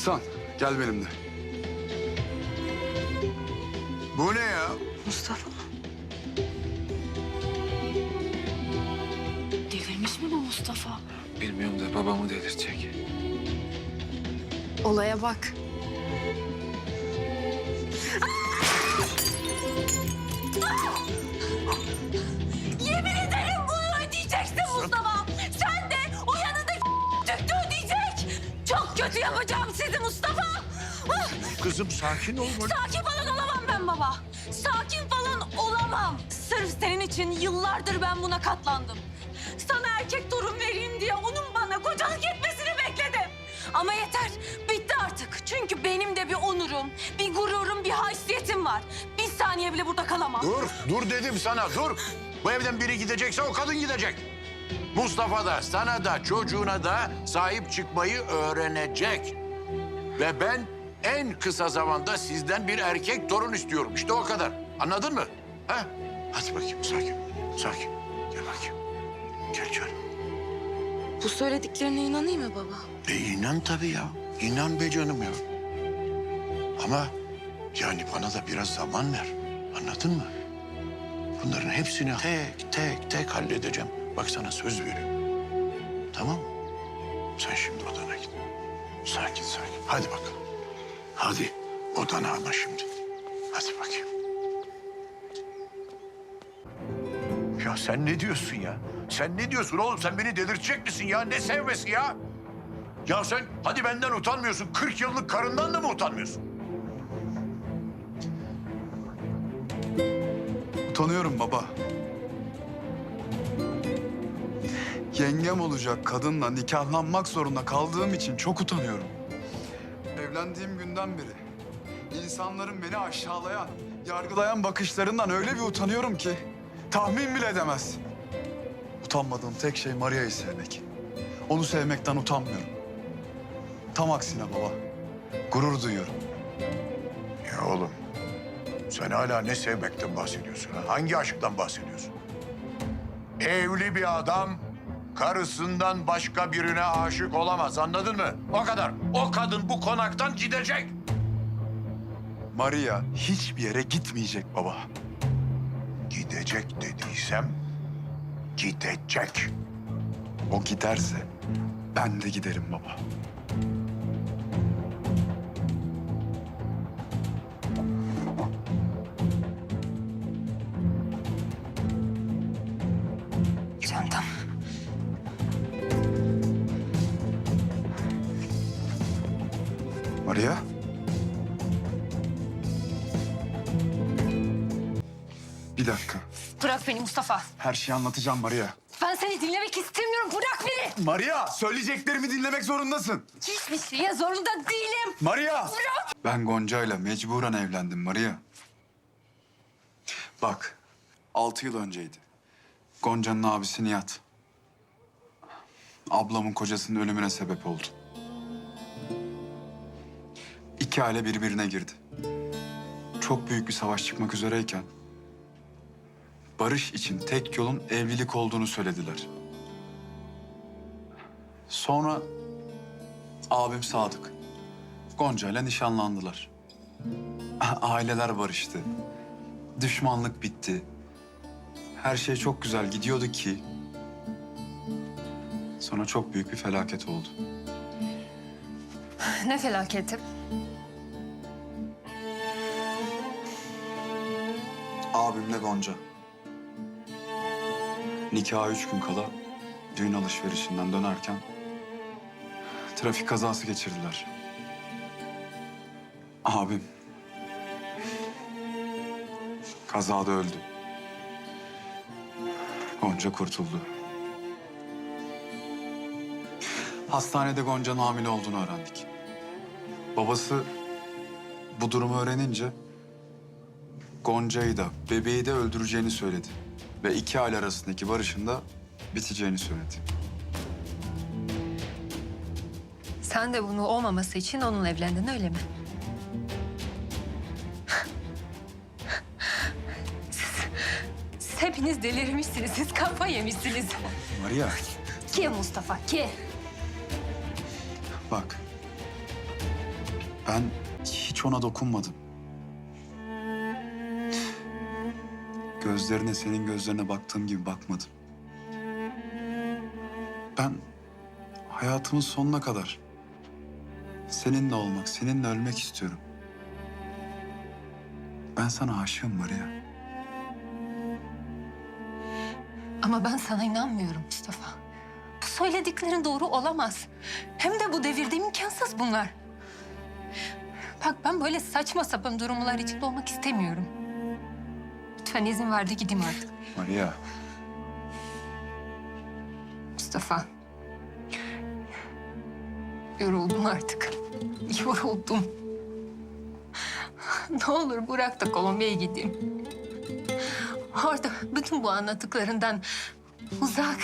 İhsan gel benimle. Bu ne ya? Mustafa. Delirmiş mi bu Mustafa? Bilmiyorum da babamı delirtecek. Olaya bak. Yemin ederim bunu ödeyeceksin Mustafa. Sen de o yanındaki tüktü ödeyecek. Çok kötü yapacağım Mustafa. Kızım sakin ol. Sakin falan olamam ben baba. Sakin falan olamam. Sırf senin için yıllardır ben buna katlandım. Sana erkek torun vereyim diye onun bana kocalık etmesini bekledim. Ama yeter, bitti artık. Çünkü benim de bir onurum, bir gururum, bir haysiyetim var. Bir saniye bile burada kalamam. Dur, dur dedim sana dur. Bu evden biri gidecekse o kadın gidecek. Mustafa da sana da çocuğuna da sahip çıkmayı öğrenecek. Ve ben en kısa zamanda sizden bir erkek torun istiyorum. İşte o kadar. Anladın mı? Ha? Hadi bakayım sakin. Sakin. Gel bakayım. Gel canım. Bu söylediklerine inanayım mı baba? E inan tabii ya. İnan be canım ya. Ama yani bana da biraz zaman ver. Anladın mı? Bunların hepsini tek tek tek halledeceğim. Bak sana söz veriyorum. Tamam mı? Sen şimdi odana git. Sakin sakin. Hadi bakalım. Hadi odana ama şimdi. Hadi bakayım. Ya sen ne diyorsun ya? Sen ne diyorsun oğlum? Sen beni delirtecek misin ya? Ne sevmesi ya? Ya sen hadi benden utanmıyorsun. 40 yıllık karından da mı utanmıyorsun? Utanıyorum baba. Yengem olacak kadınla nikahlanmak zorunda kaldığım için çok utanıyorum. Evlendiğim günden beri insanların beni aşağılayan, yargılayan bakışlarından öyle bir utanıyorum ki tahmin bile edemez. Utanmadığım tek şey Maria'yı sevmek. Onu sevmekten utanmıyorum. Tam aksine baba. Gurur duyuyorum. Ya oğlum sen hala ne sevmekten bahsediyorsun? Ha? Hangi aşktan bahsediyorsun? Evli bir adam karısından başka birine aşık olamaz anladın mı? O kadar. O kadın bu konaktan gidecek. Maria hiçbir yere gitmeyecek baba. Gidecek dediysem gidecek. O giderse ben de giderim baba. Maria? Bir dakika. Bırak beni Mustafa. Her şeyi anlatacağım Maria. Ben seni dinlemek istemiyorum. Bırak beni. Maria, söyleyeceklerimi dinlemek zorundasın. Hiçbir şeye zorunda değilim. Maria! Ben Gonca'yla mecburen evlendim Maria. Bak, altı yıl önceydi. Gonca'nın abisi Nihat. Ablamın kocasının ölümüne sebep oldu. İki aile birbirine girdi. Çok büyük bir savaş çıkmak üzereyken... ...barış için tek yolun evlilik olduğunu söylediler. Sonra abim Sadık. Gonca ile nişanlandılar. Aileler barıştı. Düşmanlık bitti. Her şey çok güzel gidiyordu ki... Sonra çok büyük bir felaket oldu. Ne felaketi? Abimle Gonca. Nikaha üç gün kala düğün alışverişinden dönerken trafik kazası geçirdiler. Abim kazada öldü. Gonca kurtuldu. Hastanede Gonca'nın hamile olduğunu öğrendik. Babası bu durumu öğrenince Gonca'yı da bebeği de öldüreceğini söyledi. Ve iki aile arasındaki barışın da biteceğini söyledi. Sen de bunu olmaması için onunla evlendin öyle mi? siz, siz hepiniz delirmişsiniz. Siz kafa yemişsiniz. Maria Ki Mustafa ki. bak. Ben hiç ona dokunmadım. Gözlerine senin gözlerine baktığım gibi bakmadım. Ben hayatımın sonuna kadar seninle olmak, seninle ölmek istiyorum. Ben sana aşığım Maria. Ama ben sana inanmıyorum Mustafa. Bu söylediklerin doğru olamaz. Hem de bu devirde imkansız bunlar. Bak ben böyle saçma sapan durumlar içinde olmak istemiyorum. Lütfen izin ver de gideyim artık. Maria, Mustafa. Yoruldum artık. Yoruldum. Ne olur bırak da Kolombiya'ya gideyim. Orada bütün bu anlattıklarından uzak,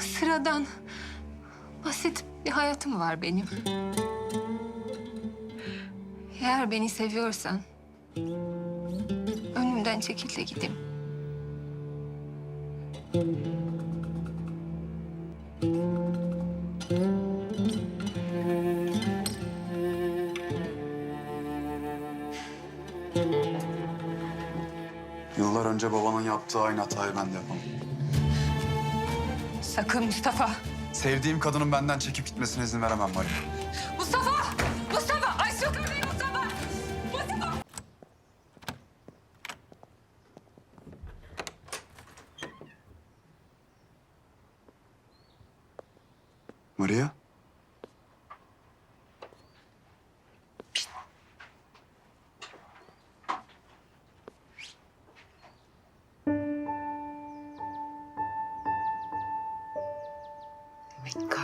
sıradan, basit bir hayatım var benim. Eğer beni seviyorsan önümden çekil de gideyim. yıllar önce babanın yaptığı aynı hatayı ben de yapamam. Sakın Mustafa. Sevdiğim kadının benden çekip gitmesine izin veremem Maria.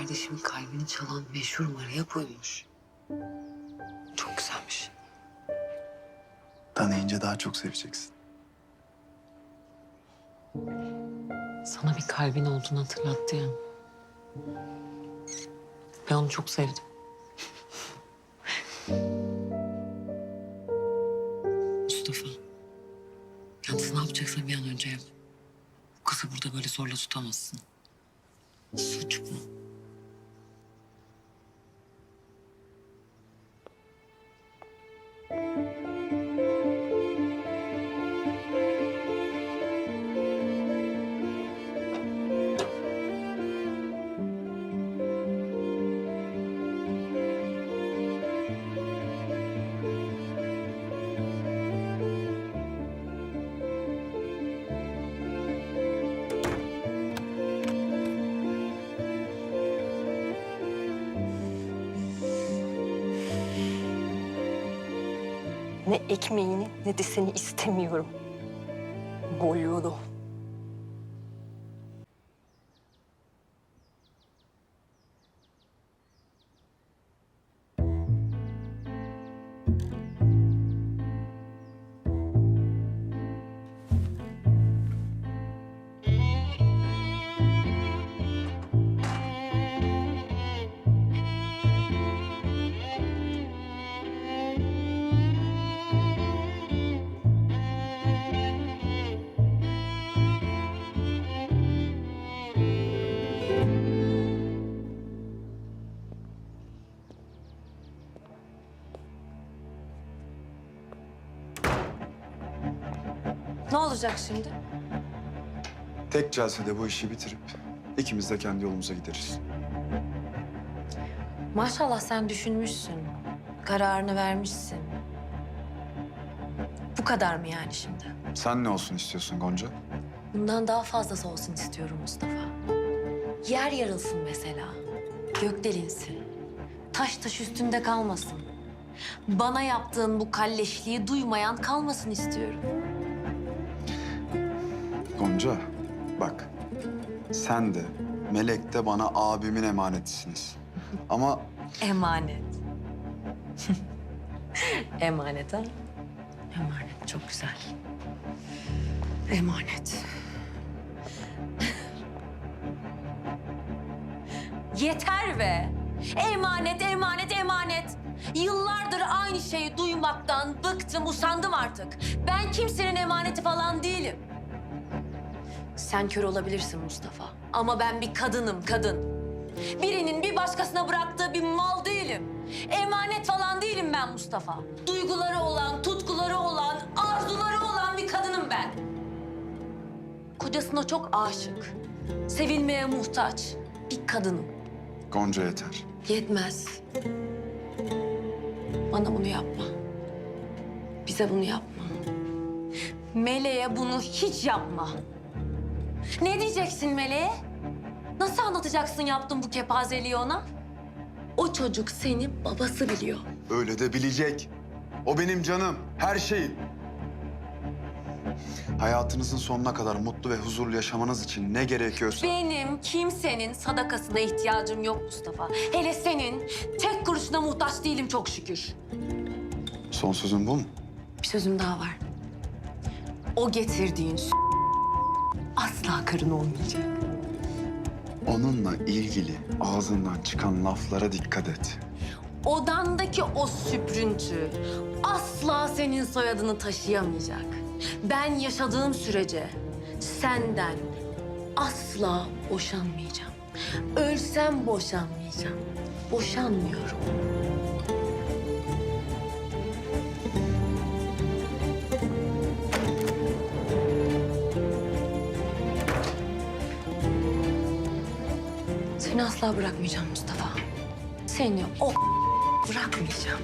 Kardeşimin kalbini çalan meşhur Maria buymuş. Çok güzelmiş. Tanıyınca daha çok seveceksin. Sana bir kalbin olduğunu hatırlattı ya. Ben onu çok sevdim. Mustafa. Yalnız ne yapacaksan bir an önce yap. Bu kızı burada böyle zorla tutamazsın. Ne ekmeğini ne de seni istemiyorum. Boludo. Ne olacak şimdi? Tek celsede bu işi bitirip ikimiz de kendi yolumuza gideriz. Maşallah sen düşünmüşsün. Kararını vermişsin. Bu kadar mı yani şimdi? Sen ne olsun istiyorsun Gonca? Bundan daha fazlası olsun istiyorum Mustafa. Yer yarılsın mesela. Gök delinsin. Taş taş üstünde kalmasın. Bana yaptığın bu kalleşliği duymayan kalmasın istiyorum. Gonca, bak. Sen de, Melek de bana abimin emanetisiniz. Ama Emanet. Emanet ha? Emanet çok güzel. Emanet. Yeter be. Emanet, emanet, emanet. Yıllardır aynı şeyi duymaktan bıktım, usandım artık. Ben kimsenin emaneti falan değilim. Sen kör olabilirsin Mustafa. Ama ben bir kadınım, kadın. Birinin bir başkasına bıraktığı bir mal değilim. Emanet falan değilim ben Mustafa. Duyguları olan, tutkuları olan, arzuları olan bir kadınım ben. Kocasına çok aşık, sevilmeye muhtaç bir kadınım. Gonca yeter. Yetmez. Bana bunu yapma. Bize bunu yapma. Meleğe bunu hiç yapma. Ne diyeceksin Meleğe? Nasıl anlatacaksın yaptığın bu kepazeliği ona? O çocuk seni babası biliyor. Öyle de bilecek. O benim canım, her şeyim. Hayatınızın sonuna kadar mutlu ve huzurlu yaşamanız için ne gerekiyorsa... Benim kimsenin sadakasına ihtiyacım yok Mustafa. Hele senin tek kuruşuna muhtaç değilim çok şükür. Son sözün bu mu? Bir sözüm daha var. O getirdiğin asla karın olmayacak. Onunla ilgili ağzından çıkan laflara dikkat et. Odandaki o süprüntü asla senin soyadını taşıyamayacak. Ben yaşadığım sürece senden asla boşanmayacağım. Ölsem boşanmayacağım. Boşanmıyorum. Seni asla bırakmayacağım Mustafa. Seni o bırakmayacağım.